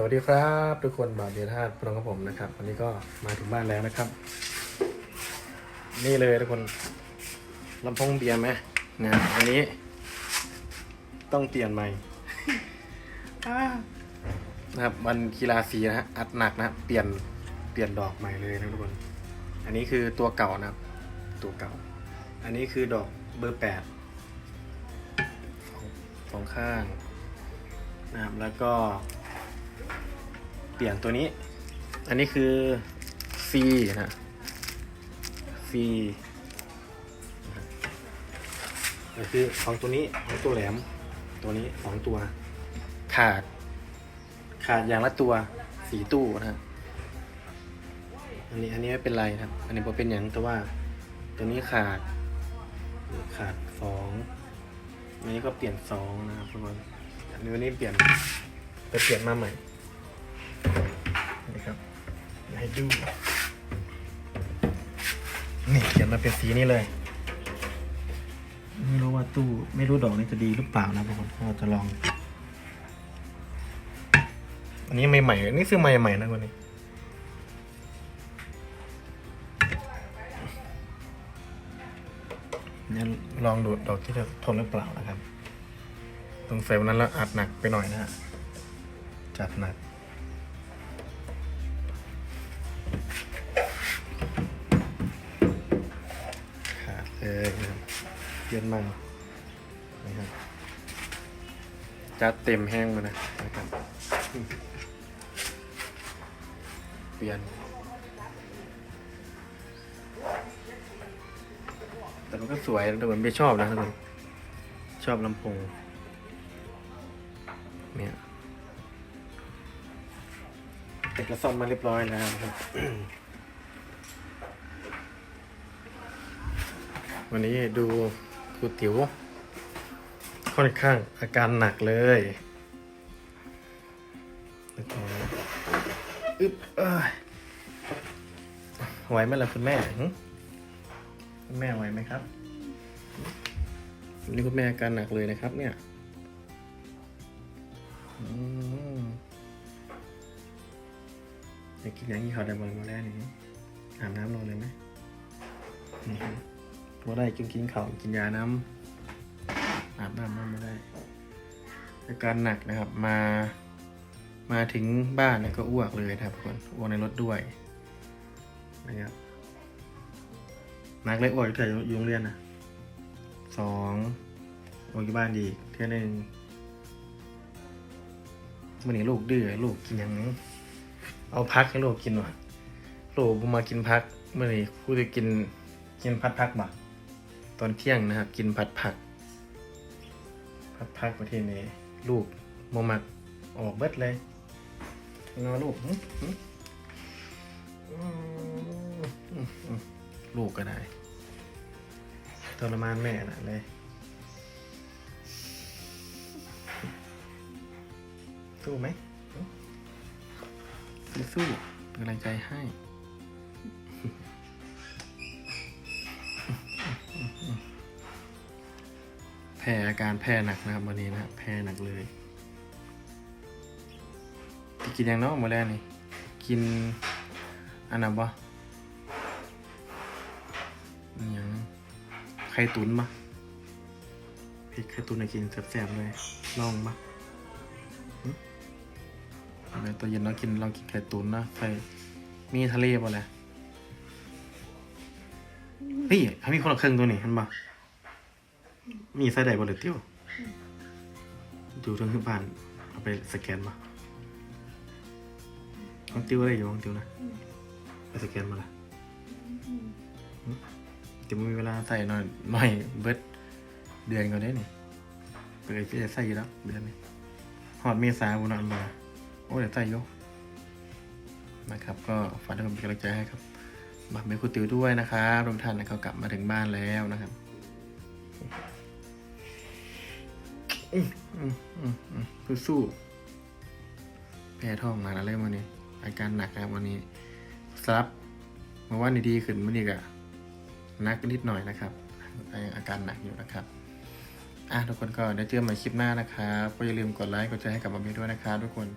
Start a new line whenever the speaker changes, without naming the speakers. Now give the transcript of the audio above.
สวัสดีครับทุกคนบาทเดียธาตุพร้อมกับผมนะครับ วันนี้ก็มาถึงบ้านแล้วนะครับ นี่เลยทุกคนลำโพงเบียร์ไหมนะอันนี้ ต้องเปลี่ยนใหม่นะครับวันกีฬาสีนะฮะอัดหนักนะเปลี่ยนเปลี่ยนดอกใหม่เลยนะทุกคน อันนี้คือตัวเก่านะครับ ตัวเก่า อันนี้คือดอกเบอร์แปดสองข้างนะครับแล้วก็ เปลี่ยนตัวนี้ อันนี้คือฟรีนะฟรีก็คือของตัวนี้ของตัวแหลม ตัวนี้สองตัว ขาด ขาดอย่างละตัวสีตู้นะอันนี้อันนี้ไม่เป็นไรครับ อันนี้พอเป็นอย่างแต่ว่า ตัวนี้ขาด ขาดสองอันนี้ก็เปลี่ยนสองนะครับทุกคนอันนี้วันนี้เปลี่ยนไปเปลี่ยนมาใหม่ นี่ครับอยากให้ดู นี่เขียนมาเป็นสีนี้เลย ไม่รู้ว่าตู้ไม่รู้ดอกนี้จะดีหรือเปล่านะทุกคนเราจะลอง อันนี้ใหม่ๆอันนี้ซื้อใหม่ๆนะวันนี้เนี่ยลองดูดอกที่จะทนหรือเปล่านะครับตรงใส่วันนั้นแล้วอัดหนักไปหน่อยนะฮะจัดหนัก ขาดเลยนะครับเย็นมันนะครับจัดเต็มแห้งมานะนะครับเปลี่ยนแต่มันก็สวยแต่มันไม่ชอบนะทุกคนชอบลำโพงเนี่ยแต่ก็ซ่อมมาเรียบร้อยแล้วครับ วันนี้ดูครูติ๋ว ค่อนข้างอาการหนักเลยแล้วก็อึ๊บเอ้ยไหวไหมล่ะคุณแม่คุณแม่ไหวไหมครับวันนี้คุณแม่อาการหนักเลยนะครับ เนี่ยอยากกินอย่างนี้เขาได้บอลมาแล้วนี่อาบน้ำลงเลยไหมอือฮึบ่ ได้กินกินข้าวกินยาน้ำอาบน้ำมันไม่ได้อาการหนักนะครับมามาถึงบ้านแล้วก็อ้วกเลยนะครับทุกคนอ้วกในรถด้วยนะครับหนักเลยอ้วกเถอะอยู่โรงเรียนนะสองอ้วกอยู่บ้านดีกเท่านึงวันนี้ลูกดื้อลูกกินย่างเอาพักให้ลูกกินว่ะลูกมากินพักเมื่อนี้กูจะกินกินพัดพักบ่ ตอนเที่ยงนะครับ กินผัดผัก ผัดผักประเทศนี้ลูกโมมักออกเบิดเลยงอลูกลูกก็ได้ทรมานแม่นะเลยสู้ไหมสู้เป็นกำลังใจให้ พ้อาการแพ้หนักนะครับวันนี้นะแพ้หนักเลยที่กินอย่างน้องมาแล้วนี่ กินอันนั้นบ่อหยังไข่ตุ๋นปะพริกไข่ตุ๋นให้กินแซ่บๆเลยลองปะหึเอาตัวเย็นเรากินลองกินไข่ตุ๋นนะใส่มีทะเลป่ะแหละเฮ้ยเขามีคนละครึ่งตัวนี่เห็นปะ มีไส้ใดบนหรือติ้วดูทางขึ้นบ้านเอาไปสแกนมาของติวอะไรอยู่ของติวนะไปสแกนมาละหึติ้วมีเวลาใส่หน่อยหน่อยเบิดเดือนก่อนได้นี่เปิดที่จะใส่อยู่แล้วเดือนนี้หอดเมษาบุญนันมาโอ้เดี๋ยวใส่ยกนะครับ ก็ฝากทุกคนเป็นกำลังใจให้ครับบักเมคุณติ๋วด้วยนะครับทุกท่านนะครับกลับมาถึงบ้านแล้วนะครับ อืมอืมอืมอืมสู้แพ้ท้องมาแล้วเลยวันนี้ อาการหนักครับวันนี้ซับมาว่านี่ดีขึ้นมันอนี้ก็นักนิดหน่อยนะครับยังอาการหนักอยู่นะครับอะทุกคนก็เดี๋ยวเจอกันใหม่คลิปหน้านะครับ ก็อย่าลืมกดไลค์กดแชร์ให้กับมามีด้วยนะครับทุกคน